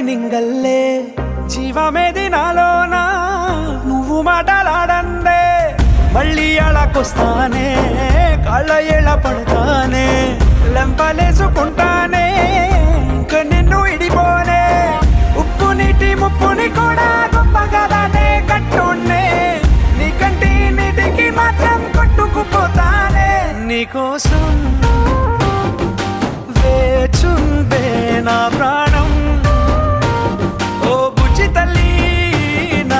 నింగల్లే. జీవమేది నాలోనా నువ్వు మాటలాడందే. మళ్ళీ అలాకొస్తానే కాళ్ళ ఏళ్ళ పడతానే. లెంపలేసుకుంటానే ఇంక నిన్ను ఇడిపోనే. ఉప్పు నీటి ముప్పుని కూడా గొప్పగా దాటే నీ కంటి నీటికి మాత్రం కొట్టుకుపోతానే. నీకోసం వేచుందే నా